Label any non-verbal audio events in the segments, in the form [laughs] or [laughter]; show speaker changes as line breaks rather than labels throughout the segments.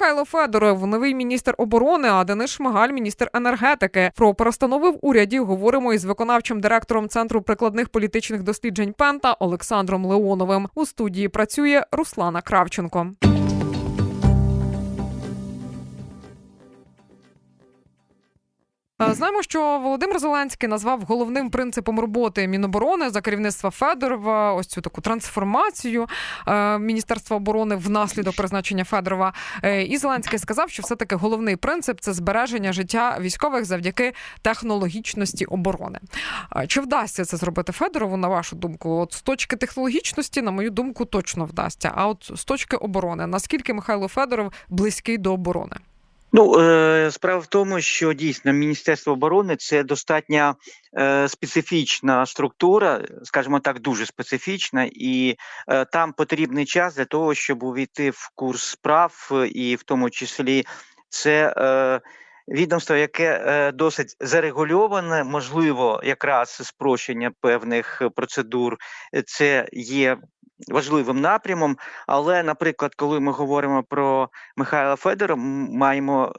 Михайло Федоров, новий міністр оборони, а Денис Шмигаль, міністр енергетики. Про перестанови в уряді говоримо із виконавчим директором центру прикладних політичних досліджень Пента Олександром Леоновим. У студії працює Руслана Кравченко. Знаємо, що Володимир Зеленський назвав головним принципом роботи Міноборони за керівництва Федорова ось цю таку трансформацію е, Міністерства оборони внаслідок призначення Федорова. Е, І Зеленський сказав, що все таки головний принцип це збереження життя військових завдяки технологічності оборони. Е, Чи вдасться це зробити Федорову, на вашу думку? От з точки технологічності, на мою думку, точно вдасться. А от з точки оборони, наскільки Михайло Федоров близький до оборони?
Ну, е, справа в тому, що дійсно Міністерство оборони це достатньо е, специфічна структура, скажімо так, дуже специфічна, і е, там потрібний час для того, щоб увійти в курс справ, і в тому числі це. Відомство, яке досить зарегульоване, можливо, якраз спрощення певних процедур, це є важливим напрямом. Але, наприклад, коли ми говоримо про Михайла Федора, маємо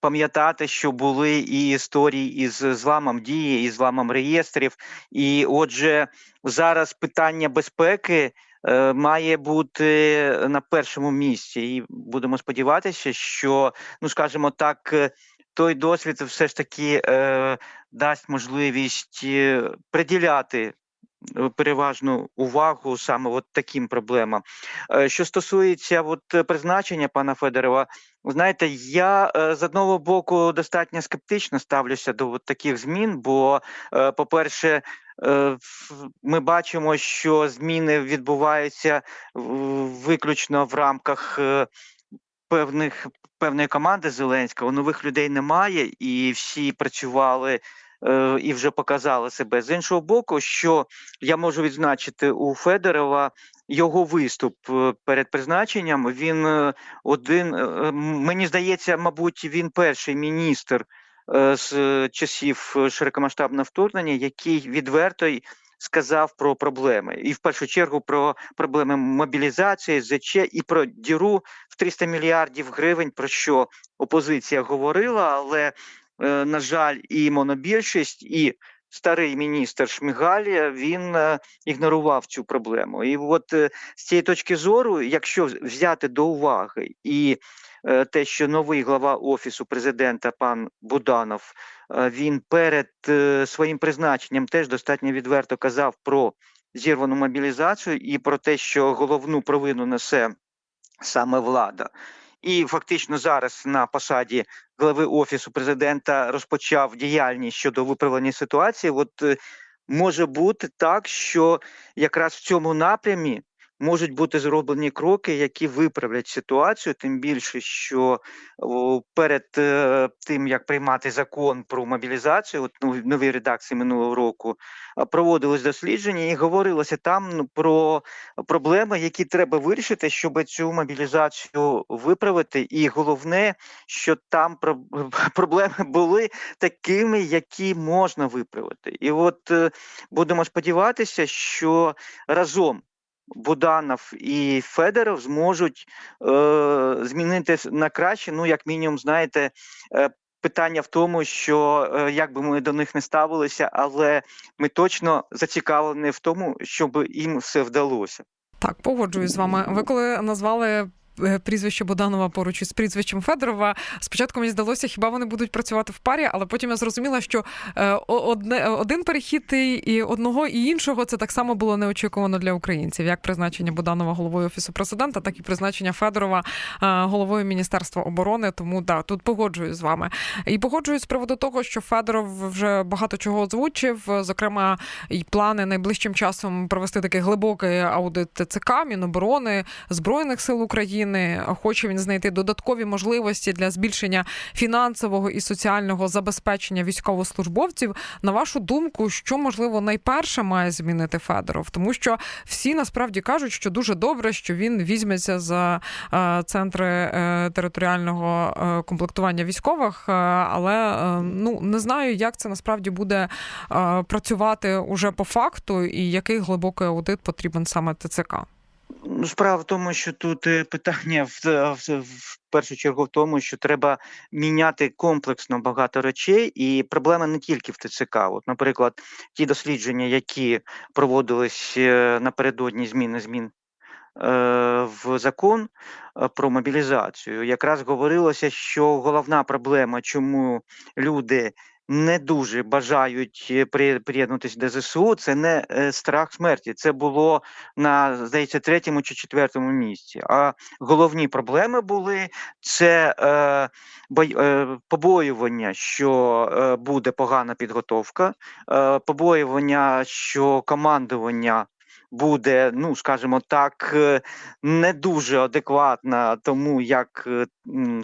пам'ятати, що були і історії із зламом дії, і зламом реєстрів. І отже, зараз питання безпеки. е, Має бути на першому місці, і будемо сподіватися, що ну скажімо так, е, той досвід все ж таки е, дасть можливість е, приділяти переважну увагу саме от таким проблемам. Е, Що стосується от е, призначення пана Федорова, знаєте, я е, з одного боку достатньо скептично ставлюся до от таких змін, бо, по-перше, ми бачимо, що зміни відбуваються виключно в рамках певних певної команди Зеленського. Нових людей немає, і всі працювали і вже показали себе. З іншого боку, що я можу відзначити у Федорова його виступ е, перед призначенням. Він е, один, е, мені здається, мабуть, він перший міністр е, з е, часів е, широкомасштабного вторгнення, який відверто сказав про проблеми, і в першу чергу про проблеми мобілізації, ЗЧ і про діру в 300 мільярдів гривень, про що опозиція говорила, але е, на жаль, і монобільшість, і старий міністр Шмигаль е, він е, ігнорував цю проблему. І от е, з цієї точки зору, якщо взяти до уваги і е, те, що новий глава офісу президента пан Буданов е, він перед е, своїм призначенням теж достатньо відверто казав про зірвану мобілізацію і про те, що головну провину несе саме влада. І фактично зараз на посаді глави офісу президента розпочав діяльність щодо виправлення ситуації. От е, може бути так, що якраз в цьому напрямі можуть бути зроблені кроки, які виправлять ситуацію. Тим більше, що перед е, тим як приймати закон про мобілізацію, от ну, в новій редакції минулого року, проводилось дослідження, і говорилося там ну, про проблеми, які треба вирішити, щоб цю мобілізацію виправити. І головне, що там про- [laughs] проблеми були такими, які можна виправити. І от е, будемо сподіватися, що разом. Буданов і Федоров зможуть е, змінити на краще. Ну, як мінімум, знаєте, е, питання в тому, що е, як би ми до них не ставилися, але ми точно зацікавлені в тому, щоб їм все вдалося.
Так, погоджуюсь з вами. Ви коли назвали. Е, Прізвище Боданова поруч із прізвищем Федорова. Спочатку мені здалося, хіба вони будуть працювати в парі, але потім я зрозуміла, що е, одне, один перехід і, одного і іншого це так само було неочікувано для українців, як призначення Боданова головою офісу президента, так і призначення Федорова е, головою міністерства оборони. Тому да, тут погоджуюсь з вами. І погоджуюсь з приводу того, що Федоров вже багато чого озвучив, зокрема, і плани найближчим часом провести такий глибокий аудит ТЦК, Міноборони, Збройних сил України. Хоче він знайти додаткові можливості для збільшення фінансового і соціального забезпечення військовослужбовців. На вашу думку, що можливо найперше має змінити Федоров? Тому що всі насправді кажуть, що дуже добре, що він візьметься за е, центри е, територіального е, комплектування військових, але ну не знаю, як це насправді буде працювати уже по факту, і який глибокий аудит потрібен саме ТЦК.
Ну, справа в тому, що тут е, питання в, в, в першу чергу в тому, що треба міняти комплексно багато речей, і проблема не тільки в ТЦК. От, наприклад, ті дослідження, які проводились е, напередодні зміни змін е, в закон е, про мобілізацію, якраз говорилося, що головна проблема, чому люди не дуже бажають е, при- приєднатися до ЗСУ, це не е, страх смерті. Це було на здається третьому чи четвертому місці. А головні проблеми були це е, бой, е, побоювання, що е, буде погана підготовка, е, побоювання, що командування. Буде, ну скажімо так, е, не дуже адекватна тому, як е,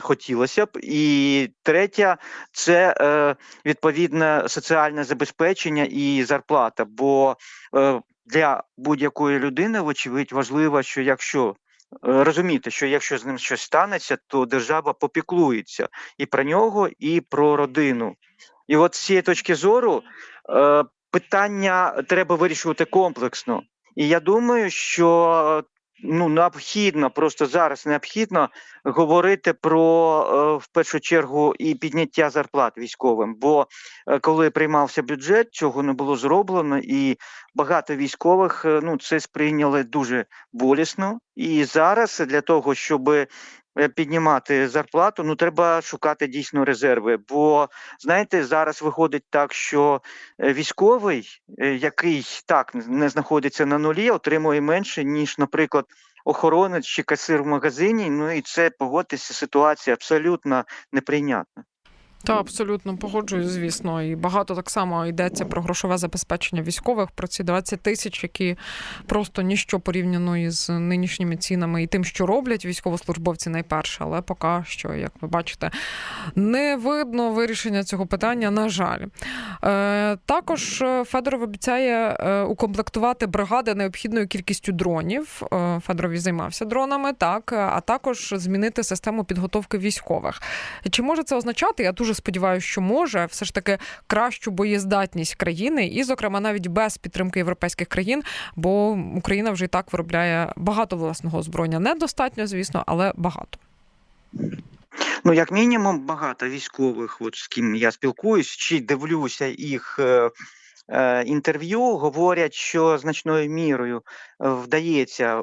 хотілося б. І третя це е, відповідне соціальне забезпечення і зарплата. Бо для будь-якої людини, вочевидь, важливо, що якщо розуміти, що якщо з ним щось станеться, то держава попіклується і про нього, і про родину. І от з цієї точки зору питання треба вирішувати комплексно. І я думаю, що е, ну необхідно просто зараз необхідно говорити про е, в першу чергу і підняття зарплат військовим. Бо е, коли приймався бюджет, цього не було зроблено, і багато військових ну це сприйняли дуже болісно. І зараз для того, щоб піднімати зарплату, ну треба шукати дійсно резерви. Бо знаєте, зараз виходить так, що е, військовий, е, який так не знаходиться на нулі, отримує менше ніж, наприклад. Охоронець чи касир в магазині, ну і це погодьтеся, ситуація абсолютно неприйнятна.
Та абсолютно погоджуюсь, звісно. І багато так само йдеться про грошове забезпечення військових, про ці 20 тисяч, які просто ніщо порівняно із нинішніми цінами і тим, що роблять військовослужбовці найперше. Але поки що, як ви бачите, не видно вирішення цього питання. На жаль, Е, також е, Федоров обіцяє е, укомплектувати бригади необхідною кількістю дронів. Е, Федоров і займався дронами, так а також змінити систему підготовки військових. Чи може це означати? Я дуже сподіваюся, що може все ж таки кращу боєздатність країни, і, зокрема, навіть без підтримки європейських країн, бо Україна вже і так виробляє багато власного озброєння. Недостатньо, звісно, але багато.
Ну, як мінімум, багато військових, от з ким я спілкуюсь, чи дивлюся їх е, е, інтерв'ю, говорять, що значною мірою вдається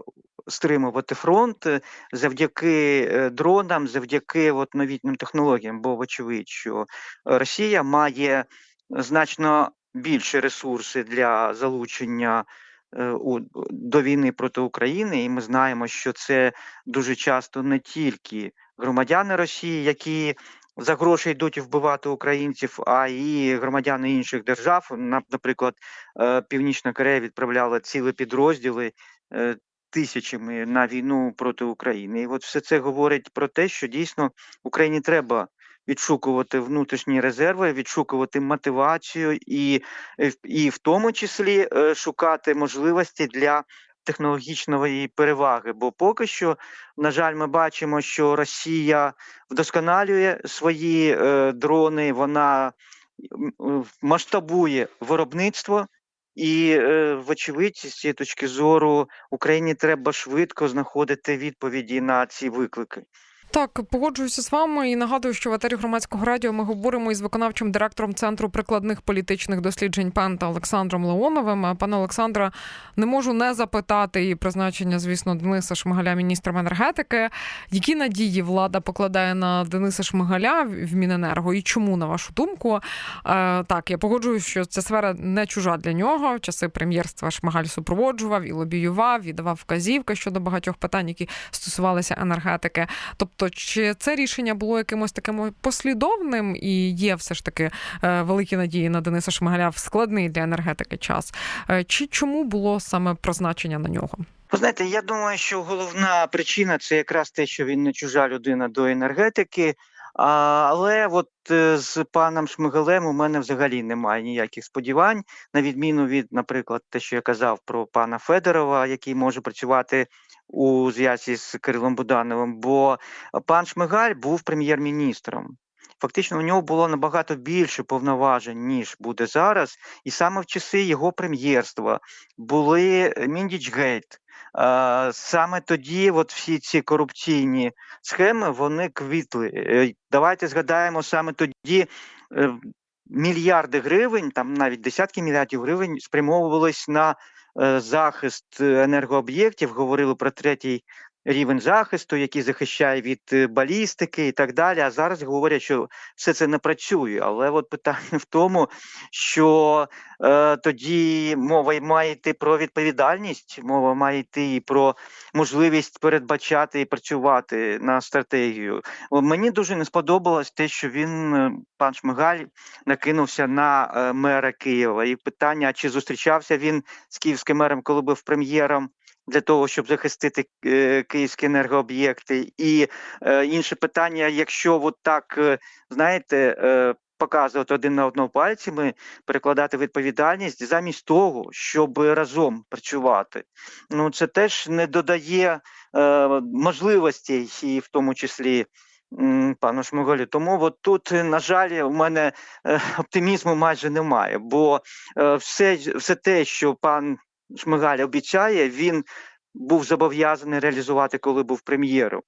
стримувати фронт е, завдяки е, дронам, завдяки от, новітнім технологіям. Бо вочевидь, що Росія має значно більше ресурси для залучення. е, До війни проти України, і ми знаємо, що це дуже часто не тільки громадяни Росії, які за гроші йдуть вбивати українців, а і громадяни інших держав. Наприклад, Північна Корея відправляла цілі підрозділи тисячами на війну проти України. І от все це говорить про те, що дійсно Україні треба. Відшукувати внутрішні резерви, відшукувати мотивацію і, і в- тому числі е, шукати можливості для технологічної переваги. Бо поки що, на жаль, ми бачимо, що Росія вдосконалює свої е, дрони, вона масштабує виробництво. І, е, вочевидь, з цієї точки зору Україні треба швидко знаходити відповіді на ці виклики.
Так, погоджуюся з вами і нагадую, що в етері громадського радіо ми говоримо із виконавчим директором центру прикладних політичних досліджень Пента Олександром Леоновим. Пане Олександра, не можу не запитати і призначення, звісно, Дениса Шмигаля міністром енергетики. Які надії влада покладає на Дениса Шмигаля в Міненерго? І чому, на вашу думку? Так, я погоджуюсь, що ця сфера не чужа для нього. В часи прем'єрства Шмигаль супроводжував і лобіював, і давав вказівки щодо багатьох питань, які стосувалися енергетики. Тобто, чи це рішення було якимось таким послідовним і є все ж таки е, великі надії на Дениса Шмигаля в складний для енергетики час? Е, Чи чому було саме призначення на нього?
Ви знаєте, я думаю, що головна причина це якраз те, що він не чужа людина до енергетики. Але от е, з паном Шмигалем у мене взагалі немає ніяких сподівань, на відміну від, наприклад, те, що я казав про пана Федорова, який може працювати у зв'язці з Кирилом Будановим. Бо пан Шмигаль був прем'єр-міністром. Фактично, у нього було набагато більше повноважень, ніж буде зараз, і саме в часи його прем'єрства були Міндічгейт, саме тоді от всі ці корупційні схеми вони квітли. Е, Давайте згадаємо саме тоді. е, Мільярди гривень, там навіть десятки мільярдів гривень спрямовувались на е, захист енергооб'єктів. Говорили про третій рівень захисту, який захищає від е, балістики і так далі. А зараз говорять, що все це не працює. Але от питання в тому, що е, тоді мова має йти про відповідальність, мова має йти і про можливість передбачати і працювати на стратегію. Мені дуже не сподобалось те, що він, е, пан Шмигаль, накинувся на е, мера Києва. І питання: чи зустрічався він з київським мером, коли був прем'єром? Для того щоб захистити е, київські енергооб'єкти, і е, інше питання: якщо от так е, знаєте, показувати один на одного пальцями, перекладати відповідальність замість того, щоб разом працювати, ну це теж не додає е, можливостей, і в тому числі пану Шмигалю. Тому от тут, на жаль, у мене оптимізму майже немає, бо е, все, все те, що пан Шмигаль обіцяє, він був зобов'язаний реалізувати, коли був прем'єром.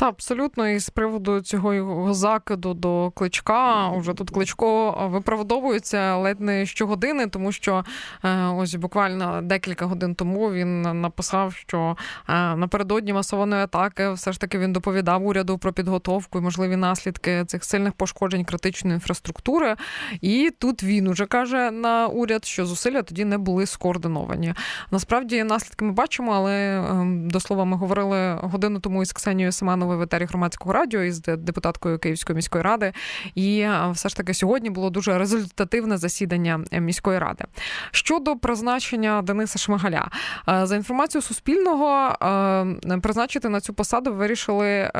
Та абсолютно, і з приводу цього його закиду до кличка, уже тут кличко виправдовується ледь не щогодини, тому що е, ось буквально декілька годин тому він написав, що е, напередодні масованої атаки все ж таки він доповідав уряду про підготовку і можливі наслідки цих сильних пошкоджень критичної інфраструктури. І тут він уже каже на уряд, що зусилля тоді не були скоординовані. Насправді наслідки ми бачимо, але е, до слова, ми говорили годину тому із Ксенією Семеновою в етері громадського радіо із депутаткою Київської міської ради. І все ж таки сьогодні було дуже результативне засідання міської ради. Щодо призначення Дениса Шмигаля, за інформацією Суспільного, призначити на цю посаду вирішили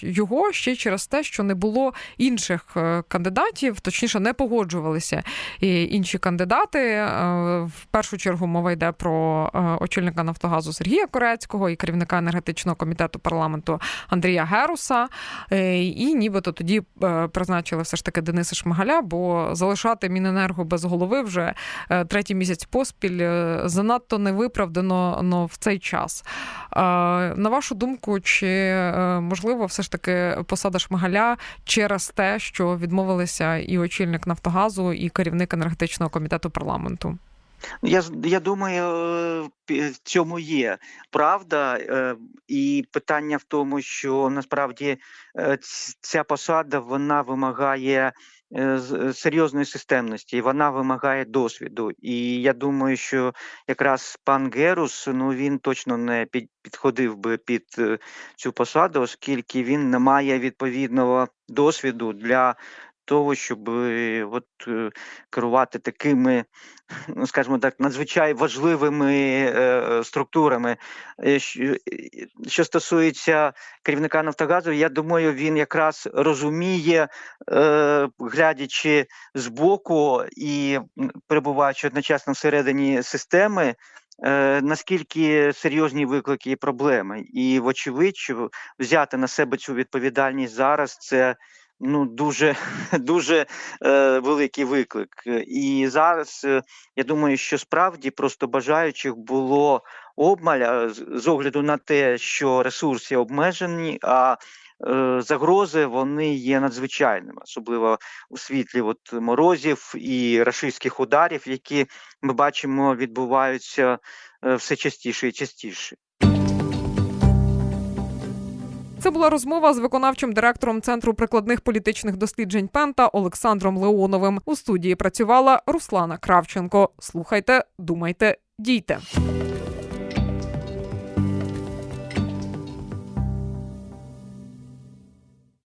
його ще через те, що не було інших кандидатів, точніше, не погоджувалися інші кандидати. В першу чергу мова йде про очільника Нафтогазу Сергія Корецького і керівника енергетичного комітету парламенту Андрія Геруса, і нібито тоді призначили все ж таки Дениса Шмигаля, бо залишати Міненерго без голови вже третій місяць поспіль занадто невиправдано но в цей час. На вашу думку, чи можливо все ж таки посада Шмигаля через те, що відмовилися і очільник Нафтогазу, і керівник енергетичного комітету парламенту?
Я я думаю, в цьому є правда, і питання в тому, що насправді ця посада вона вимагає серйозної системності, вона вимагає досвіду. І я думаю, що якраз пан Герус ну він точно не під, підходив би під цю посаду, оскільки він не має відповідного досвіду для того, щоб от керувати такими, ну скажімо так, надзвичай важливими е, структурами. Що, стосується керівника Нафтогазу, я думаю, він якраз розуміє, е, глядячи збоку і перебуваючи одночасно всередині системи. Наскільки серйозні виклики і проблеми, і вочевидь, взяти на себе цю відповідальність зараз це ну дуже [laughs] дуже е, великий виклик. І зараз е, я думаю, що справді просто бажаючих було обмаль з, з огляду на те, що ресурси обмежені. а е, Загрози вони є надзвичайними, особливо у світлі от морозів і рашистських ударів, які ми бачимо, відбуваються е, все частіше і частіше.
Це була розмова з виконавчим директором центру прикладних політичних досліджень Пента Олександром Леоновим. У студії працювала Руслана Кравченко. Слухайте, думайте, дійте.